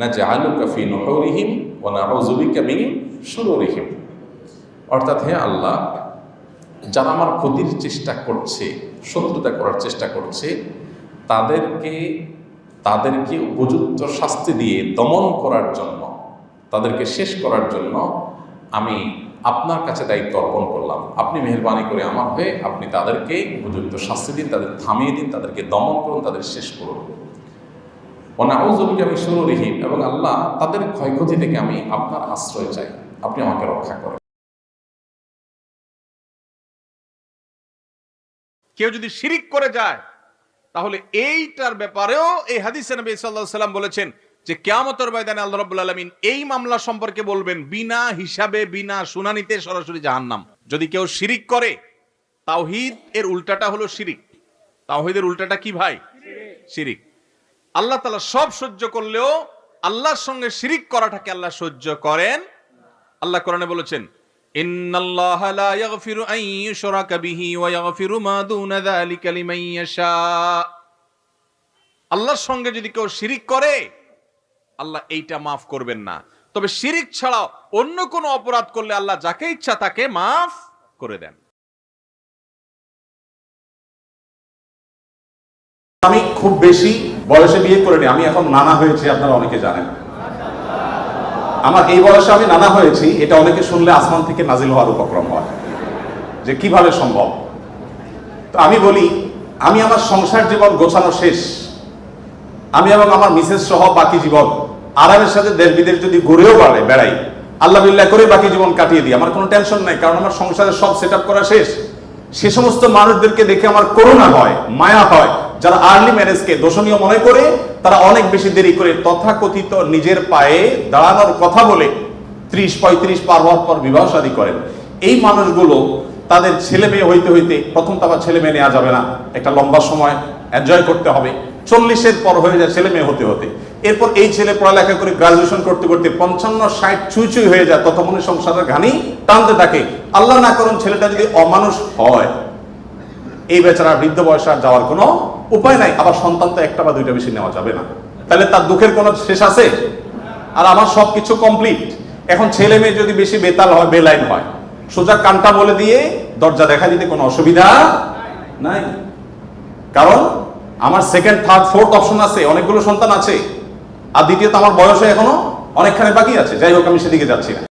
নাজআলুকা ফি নুহুরিহিম ওয়া নাউযুবিকা মিন শুরুরিহিম। অর্থাৎ হে আল্লাহ, যারা আমার ক্ষতির চেষ্টা করছে, শত্রুতা করার চেষ্টা করছে, তাদেরকে তাদেরকে উপযুক্ত শাস্তি দিয়ে দমন করার জন্য, তাদেরকে শেষ করার জন্য আমি আপনার কাছে দায়িত্ব অর্পণ করলাম। আপনি মেহরবানি করে আমার হয়ে আপনি তাদেরকে উপযুক্ত শাস্তি দিন, তাদের থামিয়ে দিন, তাদেরকে দমন করুন, তাদের শেষ করুন। অনাউজবিকে আমি শুরু রহিম এবং আল্লাহ তাদের ক্ষয়ক্ষতি থেকে আমি আপনার আশ্রয় চাই। আপনি আমাকে রক্ষা করেন। কেউ যদি শিরিক করে যায়, তাহলে এইটার ব্যাপারেও এই হাদিসে নবী সাল্লাল্লাহু সাল্লাম বলেছেন যে, কেয়ামতের ময়দানে আল্লাহ রাব্বুল আলামিন এই মামলা সম্পর্কে বলবেন, বিনা হিসাবে, বিনা শুনানিতে সরাসরি জাহান্নাম। যদি কেউ শিরিক করে, তাওহিদ এর উল্টাটা হলো শিরিক। তাওহিদের উল্টাটা কি ভাই? শিরিক। আল্লাহ তালা সব সহ্য করলেও আল্লাহর সঙ্গে শিরিক করাটাকে আল্লাহ সহ্য করেন। আল্লাহ কোরআনে বলেছেন আল্লাহর সঙ্গে যদি কেউ শিরিক করে, আল্লাহ এইটা মাফ করবেন না। তবে শিরিক ছাড়াও অন্য কোনো অপরাধ করলে আল্লাহ যাকে ইচ্ছা তাকে মাফ করে দেন। আমি খুব বেশি বয়সে বিয়ে করে করিনি, আমি এখন নানা হয়েছি, আপনারা অনেকে জানেন। আমার এই বয়সে আমি নানা হয়েছি, এটা অনেকে শুনলে আসমান থেকে নাজিল হওয়ার উপক্রম হয়, যে কীভাবে সম্ভব। তো আমি বলি, আমি আমার সংসার জীবন গোছানো শেষ। আমি এবং আমার মিসেস সহ বাকি জীবন, আরামের সাথে দেশ বিদেশ যদি ঘুরেও বাড়ে বেড়াই, আল্লাহ বিল্লাহ করে বাকি জীবন কাটিয়ে দিই, আমার কোনো টেনশন নাই, কারণ আমার সংসারের সব সেট করা শেষ। সে সমস্ত মানুষদেরকে দেখে আমার করুণা হয়, মায়া হয় যারা আর্লি ম্যারেজকে দোষণীয় মনে করে, তারা অনেক বেশি দেরি করে তথাকথিত নিজের পায়ে দাঁড়ানোর কথা বলে ত্রিশ, পঁয়ত্রিশ পার হওয়ার পর বিবাহ শাদী করেন। এই মানুষগুলো তাদের ছেলে মেয়ে হইতে হইতে প্রথম তো আবার ছেলে মেয়ে নেওয়া যাবে না। একটা লম্বা সময় এনজয় করতে হবে। চল্লিশের পর হয়ে যায় ছেলে মেয়ে হতে হতে। এরপর এই ছেলে পড়ালেখা করে গ্রাজুয়েশন করতে করতে পঞ্চান্ন, ষাট ছুঁই হয়ে যায়। ততক্ষণে সংসারের ঘানি টানতে থাকে। আল্লাহ না করুন ছেলেটা যদি অমানুষ হয়। এই বেচারা বৃদ্ধ বয়সে আর যাওয়ার কোনো উপায় নাই। আবার সন্তান তো একটা বা দুইটা বেশি নেওয়া যাবে না। তাহলে তার দুঃখের কোনো শেষ আছে? আর আমার সব কিছু কমপ্লিট এখন ছেলে মেয়ে যদি বেশি বেতাল হয়, বেলাইন হয়, সোজা কানটা বলে দিয়ে দরজা দেখা দিতে কোনো অসুবিধা নাই। কারণ আমার সেকেন্ড থার্ড ফোর্থ অপশন আছে, অনেকগুলো সন্তান আছে। আর দ্বিতীয়ত আমার বয়সে এখনও অনেকখানি বাকি আছে। যাই হোক, আমি সেদিকে যাচ্ছি না।